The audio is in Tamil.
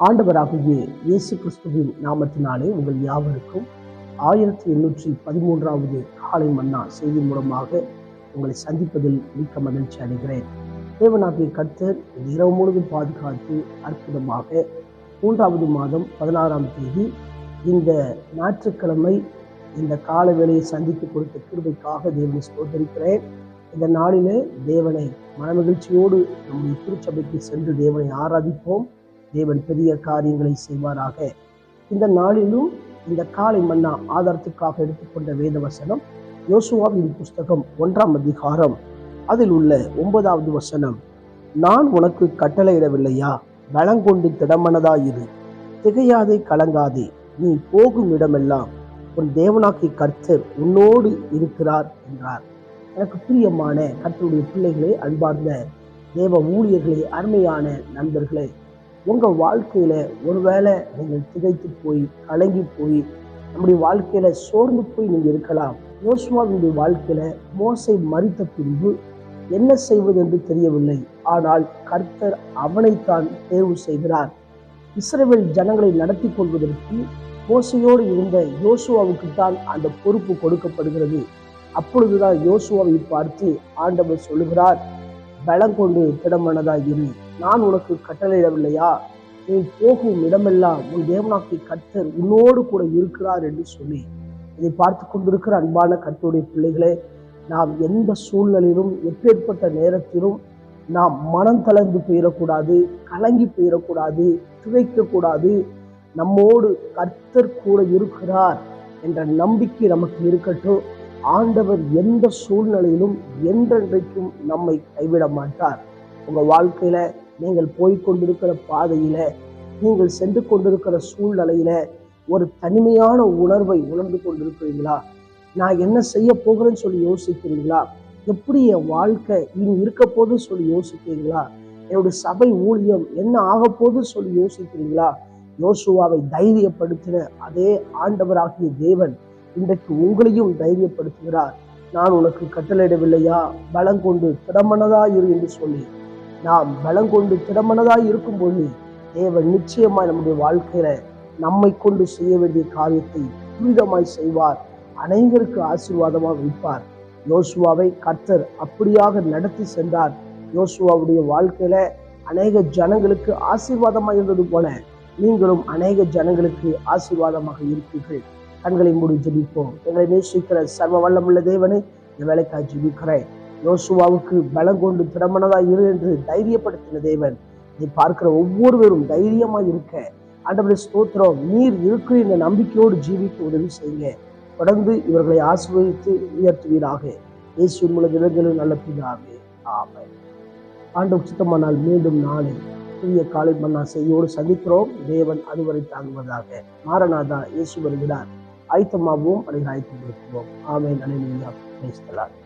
ஆண்டவராகிய இயேசு கிறிஸ்துவின் நாமத்தினாலே உங்கள் யாவருக்கும் ஆயிரத்தி எண்ணூற்றி பதிமூன்றாவது காலை மன்னா செய்தி மூலமாக உங்களை சந்திப்பதில் மிக்க மகிழ்ச்சி அடைகிறேன். தேவனாகிய கர்த்தர் இந்த இரவு முழுவதும் பாதுகாத்து அற்புதமாக மூன்றாவது மாதம் பதினாறாம் தேதி இந்த ஞாயிற்றுக்கிழமை இந்த கால வேலையை சந்தித்து கொடுத்த கிருபைக்காக தேவனை சோதரிக்கிறேன் இந்த நாளிலே தேவனை மனமகிழ்ச்சியோடு நம்முடைய திருச்சபைக்கு சென்று தேவனை ஆராதிப்போம். தேவன் பெரிய காரியங்களை செய்வாராக. இந்த நாளிலும் இந்த காலை மன்னா ஆதாரத்துக்காக எடுத்துக்கொண்ட வேத வசனம் யோசுவாவின் புஸ்தகம் ஒன்றாம் அதிகாரம் அதில் உள்ள ஒன்பதாவது வசனம் நான் உனக்கு கட்டளையிடவில்லையா? பலங்கொண்டு திடமனதாயிரு. திகையாதே கலங்காதே. நீ போகும் இடமெல்லாம் உன் தேவனாக்கி கர்த்தர் உன்னோடு இருக்கிறார் என்றார். எனக்கு பிரியமான கர்த்தருடைய பிள்ளைகளே அன்பார்ந்த தேவ ஊழியர்களே அருமையான நண்பர்களே உங்கள் வாழ்க்கையில் ஒருவேளை நீங்கள் திகைத்து போய் கலங்கி போய் நம்முடைய வாழ்க்கையில் சோர்ந்து போய் நீங்கள் இருக்கலாம். யோசுவாவினுடைய வாழ்க்கையில் மோசை மறித்த பின்பு என்ன செய்வது என்று தெரியவில்லை. ஆனால் கர்த்தர் அவனைத்தான் தேர்வு செய்கிறார். இஸ்ரவேல் ஜனங்களை நடத்தி கொள்வதற்கு மோசையோடு இருந்த யோசுவாவுக்கு தான் அந்த பொறுப்பு கொடுக்கப்படுகிறது. அப்பொழுதுதான் யோசுவாவை பார்த்து ஆண்டவர் சொல்லுகிறார் பலம் கொண்டு திடமனதாக இரு. நான் உனக்கு கட்டளையிடவில்லையா? நீ போகும் இடமெல்லாம் உன் தேவனாக்கி கர்த்தர் உன்னோடு கூட இருக்கிறார் என்று சொல்லி இதை பார்த்து கொண்டிருக்கிற அன்பான கர்த்தருடைய பிள்ளைகளே நாம் எந்த சூழ்நிலையிலும் எப்பேற்பட்ட நேரத்திலும் நாம் மனம் தளர்ந்து போயிடக்கூடாது கலங்கி போயிடக்கூடாது திகைக்கக்கூடாது நம்மோடு கர்த்தர் கூட இருக்கிறார் என்ற நம்பிக்கை நமக்கு இருக்கட்டும். ஆண்டவர் எந்த சூழ்நிலையிலும் என்றென்றைக்கும் நம்மை கைவிட மாட்டார் உங்க வாழ்க்கையில நீங்கள் போய்கொண்டிருக்கிற பாதையில நீங்கள் சென்று கொண்டிருக்கிற சூழ்நிலையில ஒரு தனிமையான உணர்வை உணர்ந்து கொண்டிருக்கிறீங்களா நான் என்ன செய்ய போகிறேன்னு சொல்லி யோசிக்கிறீங்களா எப்படி என் வாழ்க்கை இனி இருக்க போதுன்னு சொல்லி யோசிக்கிறீங்களா என்னுடைய சபை ஊழியம் என்ன ஆக போகுதுன்னு சொல்லி யோசிக்கிறீங்களா யோசுவாவை தைரியப்படுத்தின அதே ஆண்டவராகிய தேவன் இன்றைக்கு உங்களையும் தைரியப்படுத்துகிறார். நான் உனக்கு கட்டளையிடவில்லையா? பலம் கொண்டு திடமனதா இரு என்று சொல்லி. நாம் பலம் கொண்டு திடமனதா இருக்கும்போது தேவன் நிச்சயமாய் நம்முடைய வாழ்க்கையில நம்மை கொண்டு செய்ய வேண்டிய காரியத்தை துரிதமாய் செய்வார். அனைவருக்கு ஆசீர்வாதமாக வைப்பார் யோசுவாவை கர்த்தர் அப்படியாக நடத்தி சென்றார். யோசுவாவுடைய வாழ்க்கையில அநேக ஜனங்களுக்கு ஆசீர்வாதமாக இருந்தது போல நீங்களும் அநேக ஜனங்களுக்கு ஆசீர்வாதமாக இருப்பீர்கள். கண்களை மூடி ஜெபிப்போம். எங்களை நேசிக்கிற சர்வ வல்லமுள்ள தேவனை இந்த வேலைக்காக ஜெபிக்கிறேன். யோசுவாவுக்கு பலம் கொண்டு திறமனதா இரு என்று தைரியப்படுத்தின தேவன் இதை பார்க்கிற ஒவ்வொருவரும் தைரியமா இருக்க. ஆண்டவரே ஸ்தோத்திரம். நீர் இருக்கு என்ற நம்பிக்கையோடு ஜீவிக்க உதவி செய்யுங்க. தொடர்ந்து இவர்களை ஆசிர்வதித்து உயர்த்துவீராக. இயேசு மூலம் இளைஞர்கள் நல்ல பிதாவே ஆமை ஆண்டு நாள் மீண்டும் நாளை புதிய காலை மன்னா செய்யோடு சந்திக்கிறோம். தேவன் அதுவரை தாங்குவதாக. மாரநாதா இயேசு வருகிறார். అయితే మా భూమి అడిగిన అయితే ఆమె అని నేను